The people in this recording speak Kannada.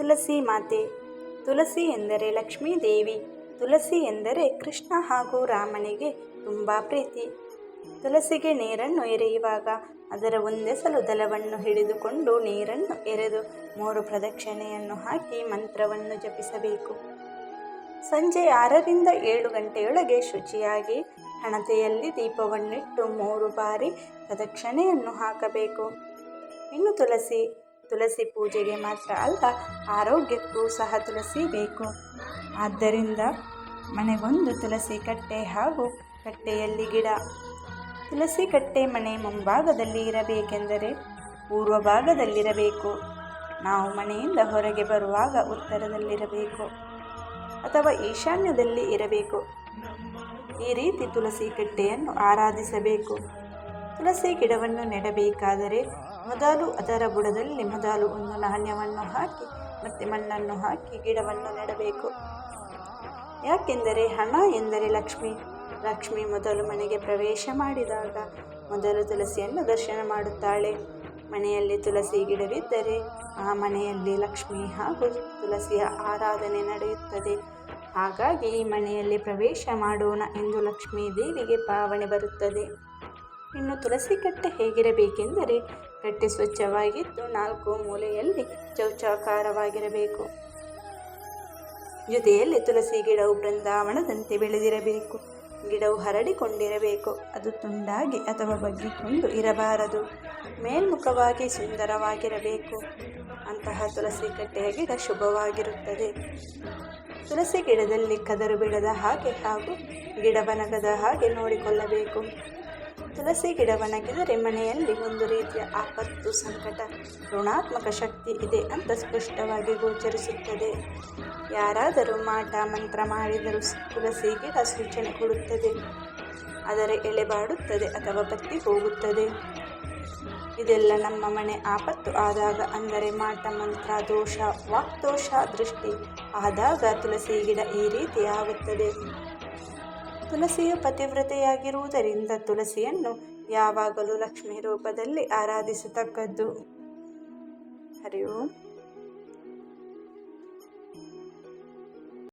ತುಳಸಿ ಮಾತೆ. ತುಳಸಿ ಎಂದರೆ ಲಕ್ಷ್ಮೀ ದೇವಿ ತುಳಸಿ ಎಂದರೆ ಕೃಷ್ಣ ಹಾಗೂ ರಾಮನಿಗೆ ತುಂಬ ಪ್ರೀತಿ. ತುಳಸಿಗೆ ನೀರನ್ನು ಎರೆಯುವಾಗ ಅದರ ಒಂದೆಸಲು ದಲವನ್ನು ಹಿಡಿದುಕೊಂಡು ನೀರನ್ನು ಎರೆದು ಮೂರು ಪ್ರದಕ್ಷಿಣೆಯನ್ನು ಹಾಕಿ ಮಂತ್ರವನ್ನು ಜಪಿಸಬೇಕು. ಸಂಜೆ ಆರರಿಂದ ಏಳು ಗಂಟೆಯೊಳಗೆ ಶುಚಿಯಾಗಿ ಹಣತೆಯಲ್ಲಿ ದೀಪವನ್ನಿಟ್ಟು ಮೂರು ಬಾರಿ ಪ್ರದಕ್ಷಿಣೆಯನ್ನು ಹಾಕಬೇಕು. ಇನ್ನು ತುಳಸಿ ತುಳಸಿ ಪೂಜೆಗೆ ಮಾತ್ರ ಅಲ್ಲ, ಆರೋಗ್ಯಕ್ಕೂ ಸಹ ತುಳಸಿ ಬೇಕು. ಆದ್ದರಿಂದ ಮನೆಗೊಂದು ತುಳಸಿ ಕಟ್ಟೆ ಹಾಗೂ ಕಟ್ಟೆಯಲ್ಲಿ ಗಿಡ. ತುಳಸಿ ಕಟ್ಟೆ ಮನೆ ಮುಂಭಾಗದಲ್ಲಿ ಇರಬೇಕೆಂದರೆ ಪೂರ್ವ ಭಾಗದಲ್ಲಿರಬೇಕು. ನಾವು ಮನೆಯಿಂದ ಹೊರಗೆ ಬರುವಾಗ ಉತ್ತರದಲ್ಲಿರಬೇಕು ಅಥವಾ ಈಶಾನ್ಯದಲ್ಲಿ ಇರಬೇಕು. ಈ ರೀತಿ ತುಳಸಿ ಕಟ್ಟೆಯನ್ನು ಆರಾಧಿಸಬೇಕು. ತುಳಸಿ ಗಿಡವನ್ನು ನೆಡಬೇಕಾದರೆ ಮೊದಲು ಅದರ ಬುಡದಲ್ಲಿ ಮೊದಲು ಒಂದು ನಾಣ್ಯವನ್ನು ಹಾಕಿ, ಮತ್ತು ಮಣ್ಣನ್ನು ಹಾಕಿ ಗಿಡವನ್ನು ನೆಡಬೇಕು. ಯಾಕೆಂದರೆ ಹಣ ಎಂದರೆ ಲಕ್ಷ್ಮಿ. ಲಕ್ಷ್ಮಿ ಮೊದಲು ಮನೆಗೆ ಪ್ರವೇಶ ಮಾಡಿದಾಗ ಮೊದಲು ತುಳಸಿಯನ್ನು ದರ್ಶನ ಮಾಡುತ್ತಾಳೆ. ಮನೆಯಲ್ಲಿ ತುಳಸಿ ಗಿಡವಿದ್ದರೆ ಆ ಮನೆಯಲ್ಲಿ ಲಕ್ಷ್ಮಿ ಹಾಗೂ ತುಳಸಿಯ ಆರಾಧನೆ ನಡೆಯುತ್ತದೆ. ಹಾಗಾಗಿ ಈ ಮನೆಯಲ್ಲಿ ಪ್ರವೇಶ ಮಾಡೋಣ ಎಂದು ಲಕ್ಷ್ಮೀ ದೇವಿಗೆ ಭಾವನೆ ಬರುತ್ತದೆ. ಇನ್ನು ತುಳಸಿ ಕಟ್ಟೆ ಹೇಗಿರಬೇಕೆಂದರೆ ಕಟ್ಟೆ ಸ್ವಚ್ಛವಾಗಿದ್ದು ನಾಲ್ಕು ಮೂಲೆಯಲ್ಲಿ ಚೌಚಾಕಾರವಾಗಿರಬೇಕು ಜೊತೆಯಲ್ಲಿ ತುಳಸಿ ಗಿಡವು ಬೃಂದಾವನದಂತೆ ಬೆಳೆದಿರಬೇಕು. ಗಿಡವು ಹರಡಿಕೊಂಡಿರಬೇಕು. ಅದು ತುಂಡಾಗಿ ಅಥವಾ ಬಗ್ಗಿಕೊಂಡು ಇರಬಾರದು. ಮೇಲ್ಮುಖವಾಗಿ ಸುಂದರವಾಗಿರಬೇಕು. ಅಂತಹ ತುಳಸಿ ಕಟ್ಟೆಯ ಗಿಡ ಶುಭವಾಗಿರುತ್ತದೆ. ತುಳಸಿ ಗಿಡದಲ್ಲಿ ಕದರು ಬಿಡದ ಹಾಗೆ ಹಾಗೂ ಗಿಡವನಗದ ಹಾಗೆ ನೋಡಿಕೊಳ್ಳಬೇಕು. ತುಳಸಿ ಗಿಡವನಗಿದರೆ ಮನೆಯಲ್ಲಿ ಒಂದು ರೀತಿಯ ಆಪತ್ತು, ಸಂಕಟ, ಋಣಾತ್ಮಕ ಶಕ್ತಿ ಇದೆ ಅಂತ ಸ್ಪಷ್ಟವಾಗಿ ಗೋಚರಿಸುತ್ತದೆ. ಯಾರಾದರೂ ಮಾಟ, ಮಂತ್ರ ಮಾಡಿದರೂ ತುಳಸಿ ಗಿಡ ಸೂಚನೆ ಕೊಡುತ್ತದೆ. ಎಳೆ ಬಾಡುತ್ತದೆ ಅಥವಾ ಬತ್ತಿ ಹೋಗುತ್ತದೆ. ಇದೆಲ್ಲ ನಮ್ಮ ಮನೆ ಆಪತ್ತು ಆದಾಗ ಅಂದರೆ ಮಾಟ, ಮಂತ್ರ, ದೋಷ, ವಾಕ್ದೋಷ ದೃಷ್ಟಿ ಆದಾಗ ತುಳಸಿ ಗಿಡ ಈ ರೀತಿ ಆಗುತ್ತದೆ. ತುಳಸಿಯು ಪತಿವ್ರತೆಯಾಗಿರುವುದರಿಂದ ತುಳಸಿಯನ್ನು ಯಾವಾಗಲೂ ಲಕ್ಷ್ಮಿ ರೂಪದಲ್ಲಿ ಆರಾಧಿಸತಕ್ಕದ್ದು. ಹರಿ ಓಂ.